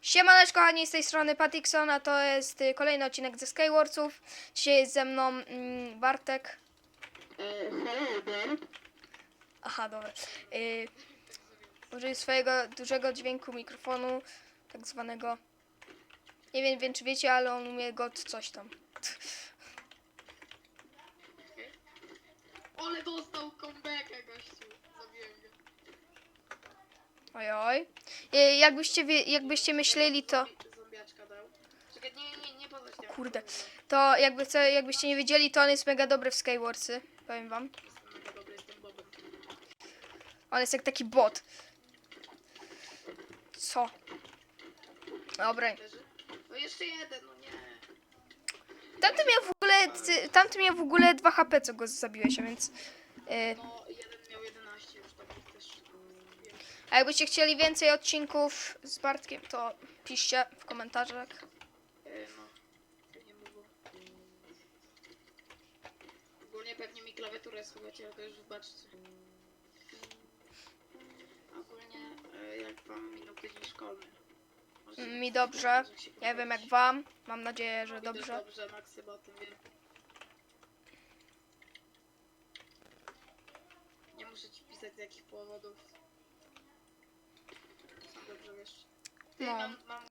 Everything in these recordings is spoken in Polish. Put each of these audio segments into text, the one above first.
Siemaneczko, kochani, z tej strony Patixon, a to jest y, kolejny odcinek ze Skywarsów. Dzisiaj jest ze mną mm, Bartek. There. Aha, dobra. Y, użyję swojego dużego dźwięku mikrofonu, tak zwanego. Nie wiem, wiem czy wiecie, ale on umie go coś tam. Ale dostał comebacka gościu. Oj, oj. Y, jakbyście, wie, jakbyście myśleli, to... Zombiaczka dał. Czekaj, nie, nie, nie poznać tego. Kurde. To jakby co, jakbyście nie wiedzieli, to on jest mega dobry w Skywarsy. Powiem wam. Jestem mega dobry, jestem bobem. On jest jak taki bot. Co? Dobra. Leży. No jeszcze jeden, no nie. Tamty miał w ogóle, ty- tamty miał w ogóle 2 HP, co go zabiłeś, a więc... Yy, No, a jakbyście chcieli więcej odcinków z Bartkiem, to piszcie w komentarzach. E, no. Ogólnie pewnie mi klawiaturę słuchacie, ale to już wybaczcie. Ogólnie, e, jak wam minął tydzień szkolny? Może- Mi dobrze. może się Nie wiem jak wam. Mam nadzieję, że Mi też dobrze. Dobrze, Max chyba o tym wiem. Nie muszę ci pisać z jakich powodów. Dobrze wiesz. No. mam, mam,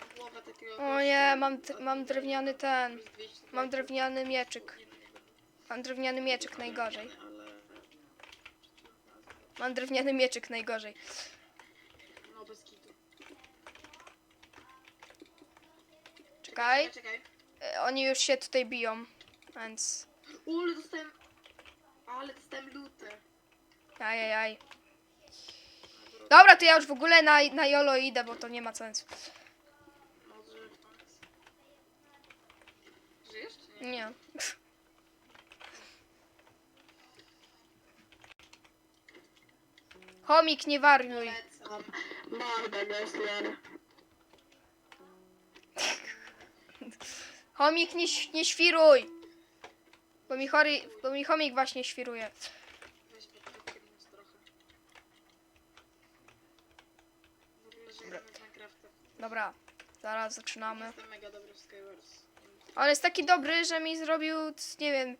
mam głowę takiego O nie, mam, d- mam drewniany ten. Plus 200 Mam drewniany mieczyk. Mam drewniany mieczyk najgorzej. Ale... Mam drewniany mieczyk najgorzej. No bez kitu. Czekaj. Czekaj. E, Oni już się tutaj biją. Więc... U, ale dostałem... Ale dostałem lutę. Ajajaj. Dobra, to ja już w ogóle na, na YOLO idę, bo to nie ma sensu. Może... Żyjesz czy nie? Nie. Chomik, nie wariuj. Mordę Gessler. Chomik, nie, ś- nie świruj. Bo mi, chory, bo mi chomik właśnie świruje. Weź mnie podkręć trochę. W ogóle żyjemy w Minecrafta. Dobra, zaraz zaczynamy. Jestem mega dobry w Skywars. On jest taki dobry, że mi zrobił, nie wiem,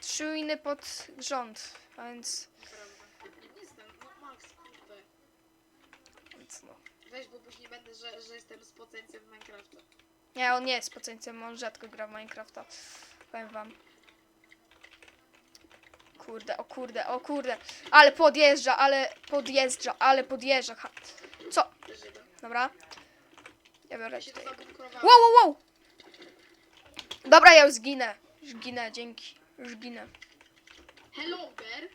trzy winy pod rząd. A więc, Naprawdę. Nie jestem, no Max, kurde. więc no. Weź, bo później będę, że, że jestem z potencją w Minecrafta. Nie, on nie jest potencjem, on rzadko gra w Minecrafta. Powiem wam. Kurde, o kurde, o kurde. Ale podjeżdża, ale podjeżdża, ale podjeżdża. Ha. Co? Dobra. Ja biorę tutaj. Wow, wow, wow! Dobra, ja już zginę. Już ginę, dzięki. Już ginę. Hello there.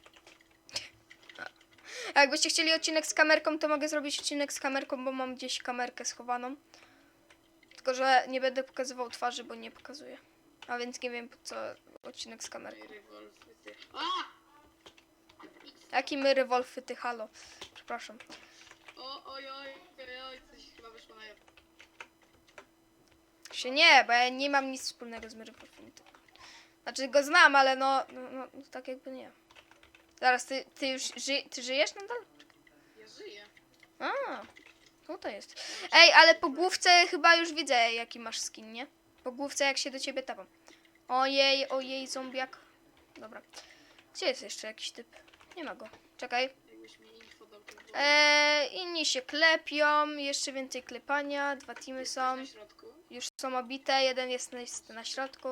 A jakbyście chcieli odcinek z kamerką, to mogę zrobić odcinek z kamerką, bo mam gdzieś kamerkę schowaną. Tylko, że nie będę pokazywał twarzy, bo nie pokazuję. A więc nie wiem, po co odcinek z kamerką. Jaki my rewolfy, ty halo. Przepraszam. O, oj, oj, coś chyba wyszło na jaw. Się nie, bo ja nie mam nic wspólnego z rewolfem. Znaczy go znam, ale no, no, no tak jakby nie. Zaraz, ty, ty już ży, ty żyjesz nadal? Ja żyję. A, tutaj jest. Ej, ale po główce chyba już widzę, jaki masz skin, nie? Po główce, jak się do ciebie tapam. Ojej, ojej, zombiak. Dobra. Gdzie jest jeszcze jakiś typ? Nie ma go. Czekaj. To. Eee, inni się klepią, jeszcze więcej klepania, dwa teamy są. Już są obite, jeden jest na, na środku.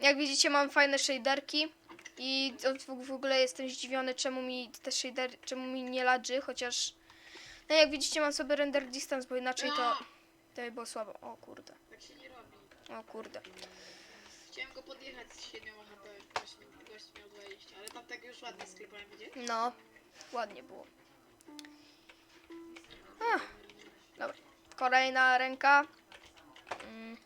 Jak widzicie, mam fajne shaderki. I w- ogóle jestem zdziwiony, czemu mi te shader, czemu mi nie ladży, chociaż... No jak widzicie, mam sobie render distance, bo inaczej to, to by było słabo. O kurde, Tak się nie robi. o kurde. Chciałem go podjechać z 7 HP, mi- gość miał 20, ale tamtego już ładnie sklepałem, widzicie? No, ładnie było. Ach, dobra, kolejna ręka. Mm.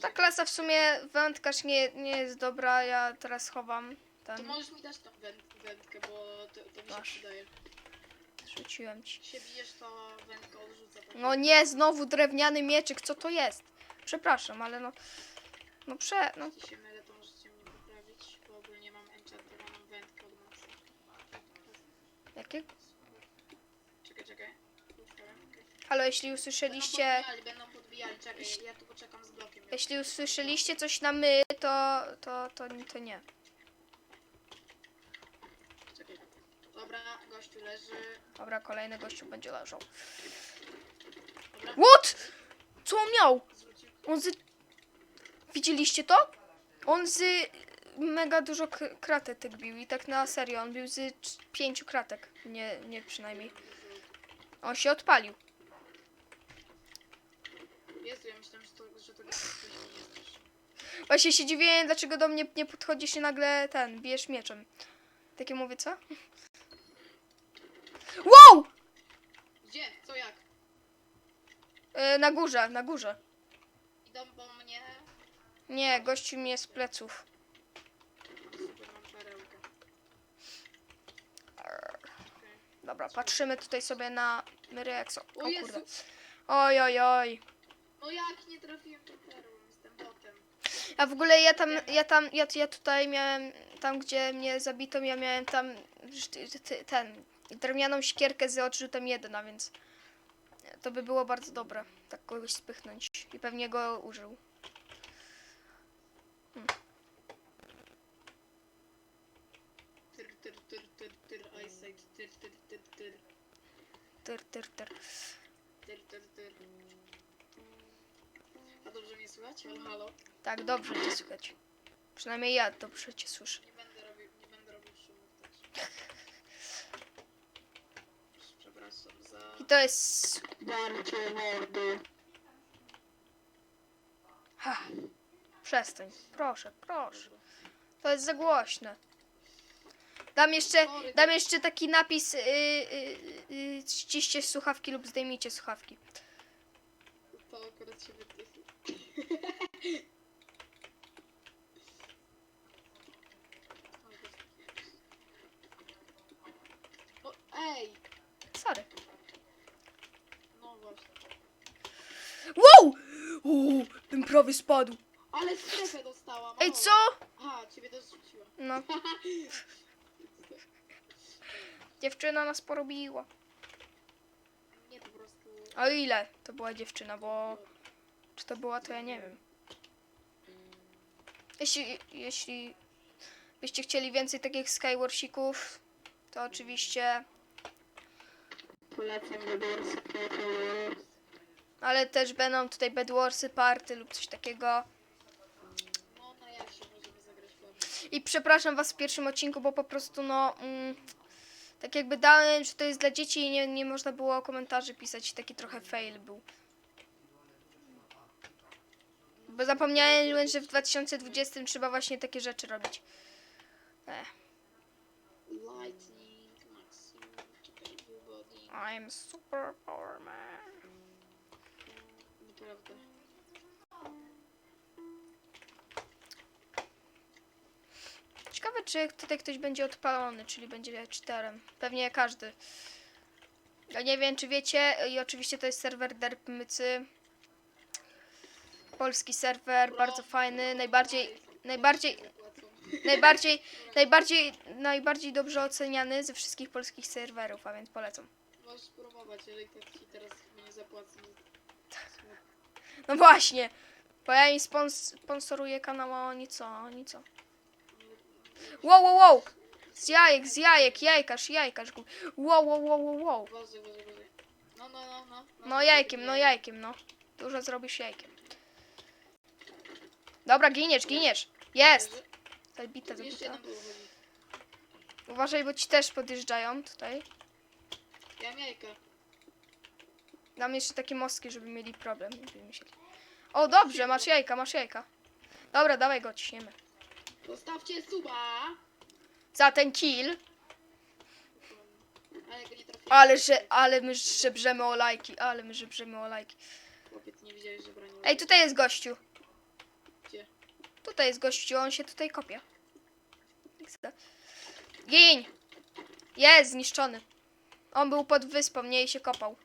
Ta klasa w sumie wędkarz nie, nie jest dobra, ja teraz chowam To ten. możesz mi dać tą węd- wędkę, bo to, to mi się Masz. przydaje. Rzuciłem ci. Się bijesz, to wędka odrzuca. Tak? No nie, znowu drewniany mieczyk, co to jest? Przepraszam, ale no. No prze. No, Jeśli się mylę, to możecie mnie poprawić, bo ogólnie mam enchantera, mam wędkę od Maxa. jakie? czekaj. Czekaj. Halo, jeśli Będą usłyszeliście... podbijali, będą podbijali, czekaj, ja tu poczekam z blokiem. Jeśli usłyszeliście coś na my, to, to, to, to nie. Czekaj. Dobra, gościu leży. Dobra, kolejny gościu będzie leżał. Dobra, What? Co on miał? zwrócił. On z... Widzieliście to? On z... Mega dużo k- kratek bił i tak na serio, on bił z pięciu kratek. Nie, nie przynajmniej. On się odpalił. Jezu, ja myślałem, że to, że to ktoś nie jesteś. Właśnie się dziwię, dlaczego do mnie nie podchodzisz i nagle ten, bijesz mieczem. Takie mówię, co? Wow! Gdzie? Co jak? E, na górze, na górze. Idą po mnie. Nie, gościu mnie z pleców. Super, mam perełkę. Okej. Dobra, patrzymy tutaj sobie na Myriexo. O O Jezu! kurde. Oj, oj, oj. No jak nie trafiłem. A w ogóle ja tam, ja tam, ja, ja tutaj miałem, tam gdzie mnie zabito, ja miałem tam ten, drewnianą siekierkę z odrzutem jeden, a więc to by było bardzo dobre, tak kogoś spychnąć i pewnie go użył. Tyr, tyr, tyr, tyr, tyr, eyesight, tyr, tyr, tyr, tyr, Tyr, tyr, tyr. tyr, tyr, tyr. A dobrze mnie słychać? Halo, halo? Tak, dobrze cię słychać. Przynajmniej ja dobrze cię słyszę. Nie będę robił, nie będę robił szumów też. Przepraszam za... I to jest... Darcie mordy. Ha. Przestań, proszę, proszę. To jest za głośne. Dam jeszcze, dam jeszcze taki napis, yy, yy, yy, ściście słuchawki lub zdejmijcie słuchawki. To akurat się wytyfi. ej! Sorry. No właśnie. Wow! Uuu, bym prawie spadł. Ale strefę dostałam. Ej, o. co? Aha, ciebie też rzuciła. No, dziewczyna nas porobiła. Nie, po prostu... A ile to była dziewczyna, bo... Czy to była, to ja nie wiem. Jeśli, jeśli byście chcieli więcej takich Skywarsików, to oczywiście... Ale też będą tutaj Bedwarsy Party lub coś takiego. No, na jasie możemy zagrać w I przepraszam was w pierwszym odcinku, bo po prostu no... Mm, tak jakby dałem, że to jest dla dzieci i nie, nie można było komentarzy pisać i taki trochę fail był. Bo zapomniałem, że w 2020 trzeba właśnie takie rzeczy robić. Ech, Lightning, I'm super power man. Naprawdę. Ciekawe, czy tutaj ktoś będzie odpalony, czyli będzie cheaterem. Pewnie każdy. Ja nie wiem, czy wiecie, i oczywiście to jest serwer Derpmycy. Polski serwer, bardzo fajny, najbardziej, najbardziej, najbardziej, najbardziej, najbardziej dobrze oceniany ze wszystkich polskich serwerów, a więc polecam. Możesz spróbować, jeżeli ci teraz chyba nie. No właśnie, bo ja im spons- sponsoruję kanał, a oni co, oni co? Wow, wow, wow! Z jajek, z jajek, jajkarz, jajkarz. gu- Wow, wow, wow, wow, wow. No, no, no, no. No jajkiem, no jajkiem, no. Dużo zrobisz jajkiem. Dobra, giniesz, giniesz. Jest! Zabita, Jeszcze zabita. jeden był chodzi. Uważaj, bo ci też podjeżdżają tutaj. Ja jajka. Dam jeszcze takie mostki, żeby mieli problem. Żeby myśleli. O, dobrze, masz jajka, masz jajka. Dobra, dawaj go, ciśniemy. Zostawcie suba! Za ten kill. Ale go nie trafiłem. Ale, że, ale my żebrzemy o lajki, ale my żebrzemy o lajki. Chłopiec, nie widziałeś, że bronił. Ej, tutaj jest gościu. Gdzie? Tutaj jest gościu, on się tutaj kopie. Gin! Jest zniszczony. On był pod wyspą, nie i się kopał.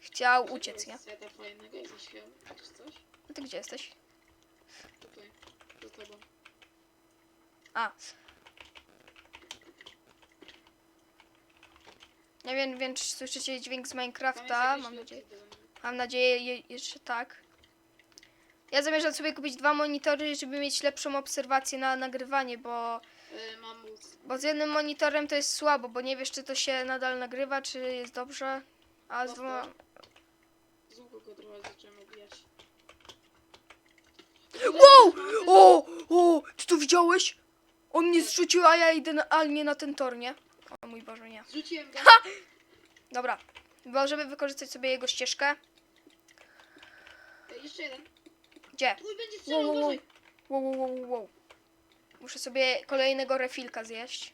Chciał uciec, nie? Fajnego, czy coś? A ty gdzie jesteś? Tutaj, tobą. A. Nie wiem, wiem, czy słyszycie dźwięk z Minecrafta. Mam nadzieję, mam nadzieję jeszcze tak. Ja zamierzam sobie kupić dwa monitory, żeby mieć lepszą obserwację na nagrywanie, bo, E, Mam móc. bo z jednym monitorem to jest słabo, bo nie wiesz, czy to się nadal nagrywa, czy jest dobrze. A z dwoma... Z łuku go trochę zacząłem ubijać. Wow! O! O! Czy to widziałeś? On mnie zrzucił, a ja idealnie na ten tor, nie? O mój Boże, nie. Zrzuciłem go. Dobra. Bo żeby wykorzystać sobie jego ścieżkę. Jeszcze jeden. Gdzie? Uj, będzie Wow, strzelał, wow, wow. uważaj. Wow, wow, wow, wow. Muszę sobie kolejnego refilka zjeść.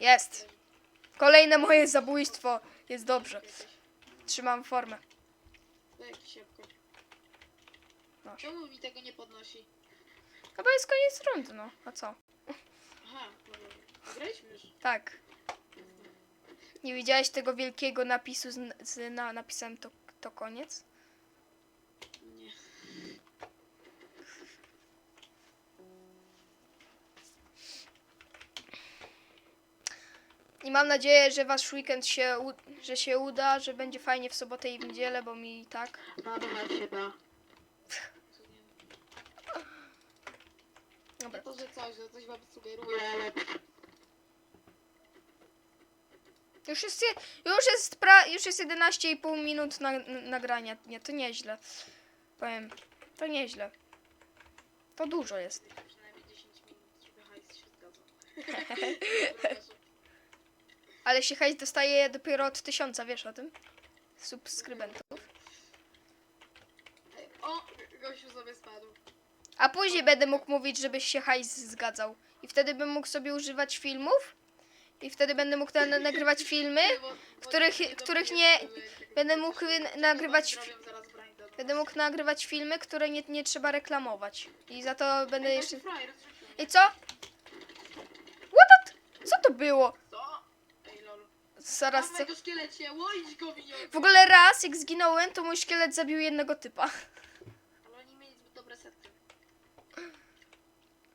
Jest. Kolejne moje zabójstwo. Jest dobrze. Trzymam formę. Daj jabłko. Masz. Czemu mi tego nie podnosi? No bo jest koniec rundy, no. A co? Aha, dobra. Graliśmy już. Tak. Nie widziałeś tego wielkiego napisu z, z na, napisem to, to koniec? I mam nadzieję, że wasz weekend się, u- że się uda, że będzie fajnie w sobotę i w niedzielę, bo mi i tak. No dobra, się da. Dobra. To, że coś, że coś wam sugeruje, ale... Już jest, je- już jest, pra, już jest 11,5 minut na, na, nagrania. Nie, to nieźle. Powiem, to nieźle. To dużo jest. Przynajmniej 10 minut, żeby hajs się zgadzał. Ale się hajs dostaje dopiero od tysiąca, wiesz o tym? Subskrybentów. O, gościu sobie spadł. A później będę mógł mówić, żebyś się hajs zgadzał. I wtedy bym mógł sobie używać filmów. I wtedy będę mógł na, nagrywać filmy. Których- nie których nie- będę mógł nagrywać. Będę mógł nagrywać filmy, które nie, nie trzeba reklamować. I za to będę jeszcze... I co? What the... Co to było? Zaraz co... mego szkielecie, łoić go. W ogóle raz, jak zginąłem, to mój szkielet zabił jednego typa. Ale oni mieli zbyt dobre sety.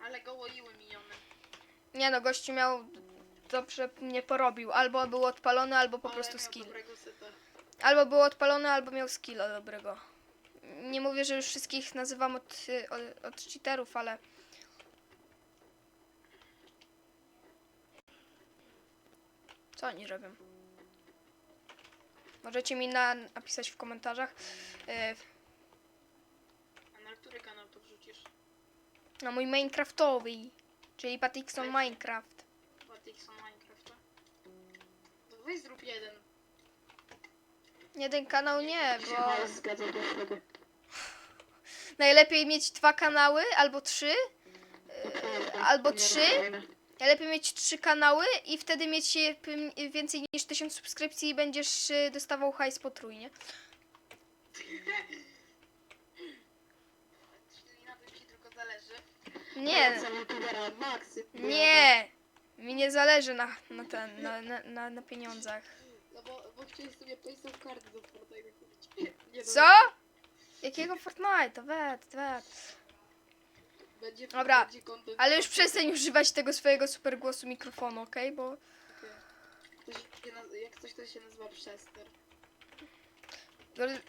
Ale go łoiły miniony. Nie no, gościu miał... Dobrze mnie porobił. Albo był odpalony, albo po Ale prostu miał skill. dobrego. Albo był odpalony, albo miał skilla dobrego. Nie mówię, że już wszystkich nazywam od, od, od cheaterów, ale... Co oni robią? Możecie mi na, napisać w komentarzach. A na który kanał to wrzucisz? na mój Minecraftowy, czyli Patixon Minecraft. Patixon Minecrafta? To weź zrób jeden. Jeden kanał nie, bo do najlepiej mieć dwa kanały albo trzy. y, albo Nie trzy. Najlepiej mieć trzy kanały i wtedy mieć więcej niż tysiąc subskrypcji i będziesz y, dostawał hajs potrójnie. Czyli na tym ci tylko zależy. Nie, youtubera nie. Mi nie zależy na, na, ten, na, na, na, na pieniądzach. No bo, bo chciałeś sobie paysoft karty do Fortnite kupić. Nie Co? Jakiego Fortnite? Wet, wet. Będzie, Dobra, będzie content. Ale już przestań używać tego swojego super głosu mikrofonu, okej? Bo To się naz- jak coś to się nazywa przester.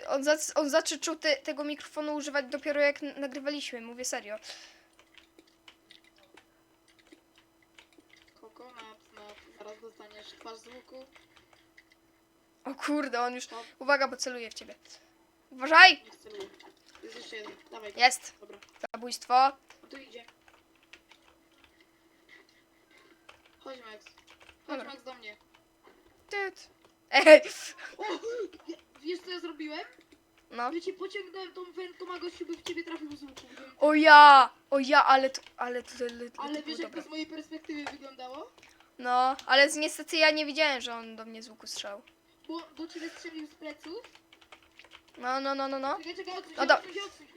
on, zac- on zaczął te, tego mikrofonu używać dopiero jak n- nagrywaliśmy, mówię serio. Koko, na, na, zaraz dostaniesz twarz z łuku. O kurde, on już... Uwaga, bo celuje w ciebie. Uważaj! nie celuję. Jest jeszcze jeden. Dawaj. go. Jest. Dobra. Zabójstwo. Tu idzie. Chodź Max. Chodź Dobra. Max do mnie. Tyt. Ej, O! wie- Wiesz co ja zrobiłem? no. Ja cię pociągnąłem tą wędką, a gościu by w ciebie trafił z łuku. O ja! O ja, ale to, ale to, ale, to, Ale wiesz jak to z mojej perspektywy wyglądało? No, ale z- niestety ja nie widziałem, że on do mnie z łuku strzał. Bo do ciebie strzelił z pleców. No, no, no, no, no. Czekaj, czekaj, odsuń No do- odsuń się, odsuń się.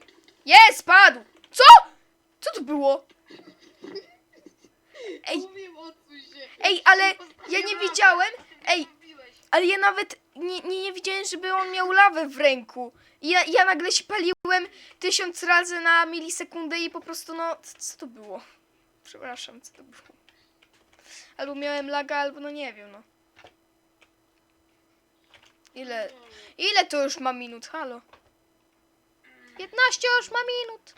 Jest, spadł! Co? Co to było? Ej, Mówiłem, odsuń się. ej, ale ja nie widziałem. Ej, ale ja nawet nie, nie, nie widziałem, żeby on miał lawę w ręku. I ja, ja nagle się paliłem tysiąc razy na milisekundę i po prostu no, c- co to było? Przepraszam, co to było? Albo miałem laga, albo no nie wiem, no. Ile, ile to już ma minut? Halo? 15 już ma minut.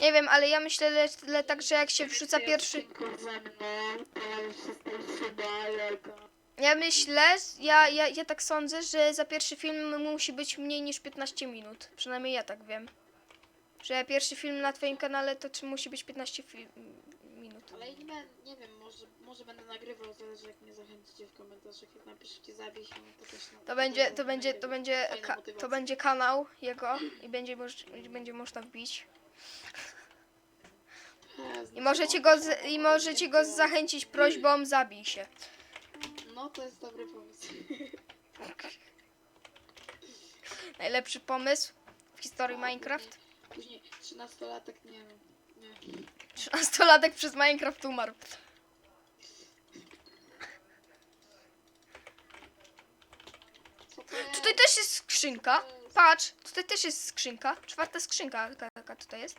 Nie wiem, ale ja myślę le, le tak, że jak się wrzuca pierwszy... Ja myślę, ja, ja, ja tak sądzę, że za pierwszy film musi być mniej niż 15 minut. Przynajmniej ja tak wiem. Że pierwszy film na twoim kanale to czy musi być 15 fi- minut. Ale nie, nie wiem, może, może będę nagrywał, zależy jak mnie zachęcicie w komentarzach, jak napiszecie zabij się, no to też na- To będzie, to będzie, to będzie, to będzie kanał jego i będzie, moż, będzie można wbić. I możecie no, go, z, i możecie go zachęcić prośbą zabij się. No to jest dobry pomysł. Najlepszy pomysł w historii Minecraft. Później, później 13-latek, nie wiem, nie. 13-latek przez Minecraft umarł. Co to jest? Tutaj też jest skrzynka. Patrz, tutaj też jest skrzynka. Czwarta skrzynka, jaka tutaj jest.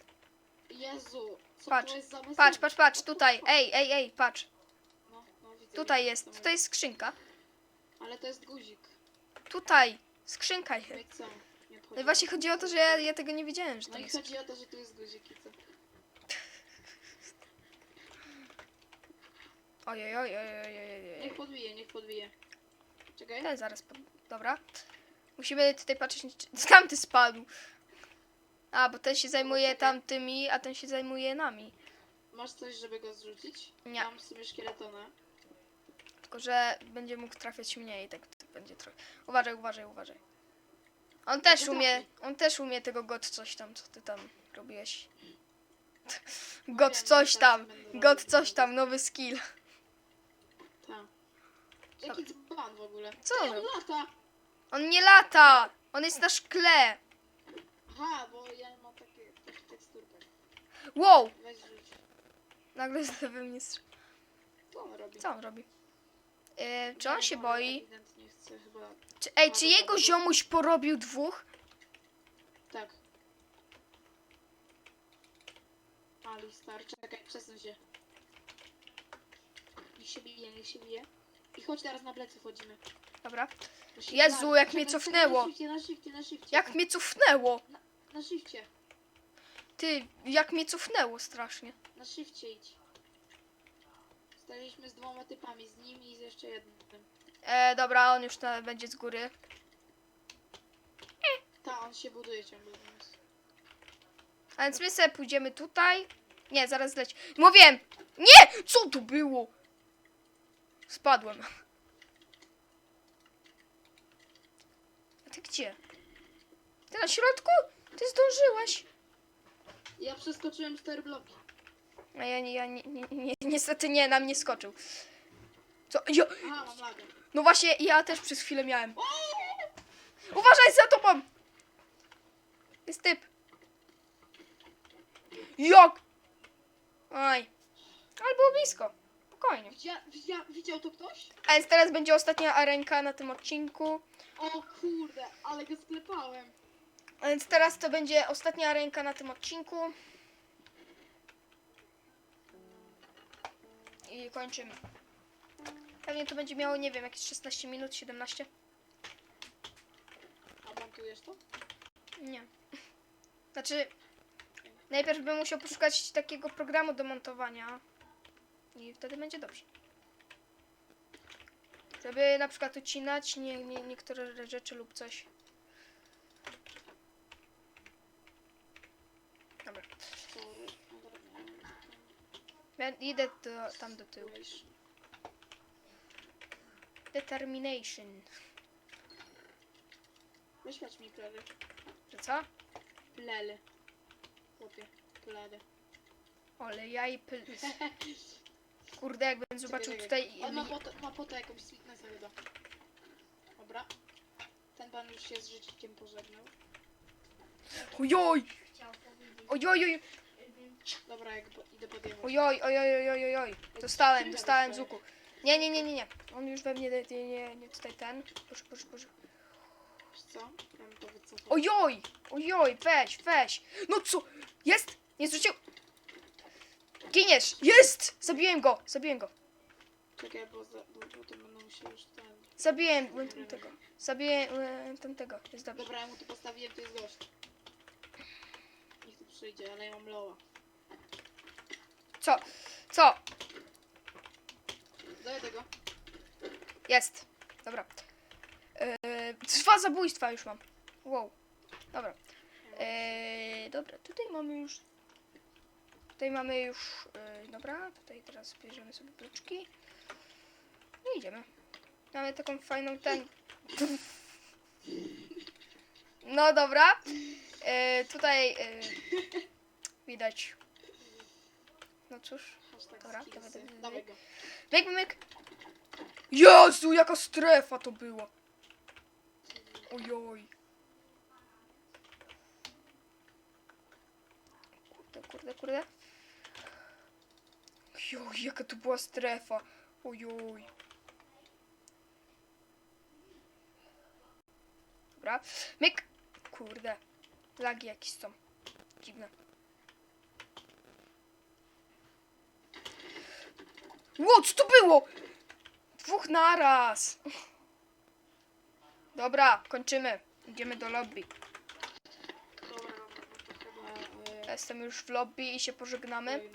Jezu, co Patrz, to jest za? Patrz, patrz, patrz, tutaj. Ej, ej, ej, patrz. No, no, widzę, Tutaj widzę, jest, co tutaj jest skrzynka. Ale to jest guzik. Tutaj, skrzynka No jest. i co? Nie obchodzi No i właśnie chodzi o to, że ja, ja tego nie wiedziałem, że No i jest. chodzi o to, że tu jest guzik i co? Ojej, ojej, ojej, ojej, Niech ojej. podbije, niech podbije. Czekaj. Ten zaraz, pod- dobra. Musimy tutaj patrzeć, czy tamty spadł. A, bo ten się zajmuje tamtymi, a ten się zajmuje nami. Masz coś, żeby go zrzucić? Nie. Mam w sumie szkieletona. Tylko, że będzie mógł trafiać mniej, tak to będzie trochę. Uważaj, uważaj, uważaj. On też umie, on też umie tego god coś tam, co ty tam robiłeś. God wiem, coś tam, teraz będę god robił coś tam, nowy skill. Tak. Jaki dzban w ogóle? Co Ej, on lata! On nie lata! On jest na szkle! Aha, bo ja mam takie, takie teksturkę. Wow! Weź rzuć. Nagle we mnie strzela. Co on robi? Co on robi? Yy, czy on Nie się boi? Ewidentnie chce chyba... Czy, ej, czy jego ziomuś porobił dwóch? Tak. Ali star, czekaj, przesuń się. Niech się bije, niech się bije. I chodź teraz na plecy wchodzimy. Dobra. Jezu, jak mnie cofnęło. Na na na. Jak mnie cofnęło! Na shifcie, Ty, jak mnie cofnęło strasznie. na shifcie idź. Staliśmy z dwoma typami, z nim i z jeszcze jednym. E, dobra, on już na, będzie z góry. Ta, on się buduje ciągle do nas. A więc my sobie pójdziemy tutaj. Nie, zaraz leć. Mówiłem! Nie! Co to było? Spadłem. A ty gdzie? Ty na środku? Ty zdążyłeś. Ja przeskoczyłem cztery bloki. A ja, nie, ja nie, nie, nie, niestety nie, na mnie skoczył. Co? Ja, Aha, mam lagę. no właśnie, ja też przez chwilę miałem. Uważaj za tobą! Jest typ. Jak? Oj. Ale było blisko. Spokojnie. Widzia, widzia, widział to ktoś? A więc teraz będzie ostatnia arenka na tym odcinku. O kurde, ale go sklepałem. A więc teraz to będzie ostatnia arenka na tym odcinku. I kończymy. Pewnie to będzie miało, nie wiem, jakieś 16 minut, 17. A montujesz to? Nie. Znaczy, najpierw bym musiał poszukać takiego programu do montowania. I wtedy będzie dobrze. Żeby na przykład ucinać nie, nie, niektóre rzeczy lub coś. Dobra. Sorry. Dobra. Ja idę do, tam do tyłu. Determination. Wyświać mi. Że co? Plele. Chłopie, plele. Ole, ja i pyl. Kurde, jakbym zobaczył Czekaj, tutaj... On ma potę, ma potę jakąś sweetnessa chyba. Dobra. Ten pan już się z życiem pożegnał. Ojoj! Ojoj, Dobra, jak po, idę podjechać. ojoj, ojoj, ojoj, ojoj. Dostałem, dostałem z łuku. Nie, nie, nie, nie, nie. On już we mnie, nie, nie, nie, tutaj ten. Boże, boże. Wiesz co? Ja bym to wycofał. Ojoj! Ojoj, weź, weź. No co? Jest? Nie zrzucił. Giniesz! Jest! Zabiłem go, zabiłem go. Czekaj, bo, za, bo potem będę musiał już ten... Zabiłem tego. Zabiłem e, tamtego. Jest dobrze. Dobra, ja mu tu postawiłem, to jest gość. Niech tu przyjdzie, ale ja mam loa. Co? Co? Daj tego. Jest. Dobra. E, dwa zabójstwa już mam. Wow. Dobra. E, dobra, tutaj mamy już. Tutaj mamy już. E, dobra, tutaj teraz bierzemy sobie bloczki. No i idziemy. Mamy taką fajną ten. No dobra. E, tutaj e, widać. No cóż. Dobra, Dawaj go. Myk, myk. Jezu, jaka strefa to była. Ojoj. Kurde, kurde, kurde. Joj, jaka to była strefa. Ojoj. Dobra. Myk. Kurde. Lagi jakieś są. Dziwne. Ło, co to było? Dwóch naraz. Dobra, kończymy. Idziemy do lobby. Ja Jestem już w lobby i się pożegnamy.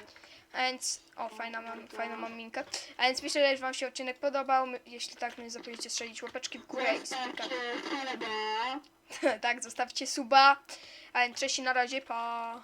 A więc, o, fajna mam, fajna mam minkę. A więc myślę, że Wam się odcinek podobał. Jeśli tak, nie zapomnijcie strzelić łapeczki w górę i tak, zostawcie suba. A więc cześć i na razie, pa.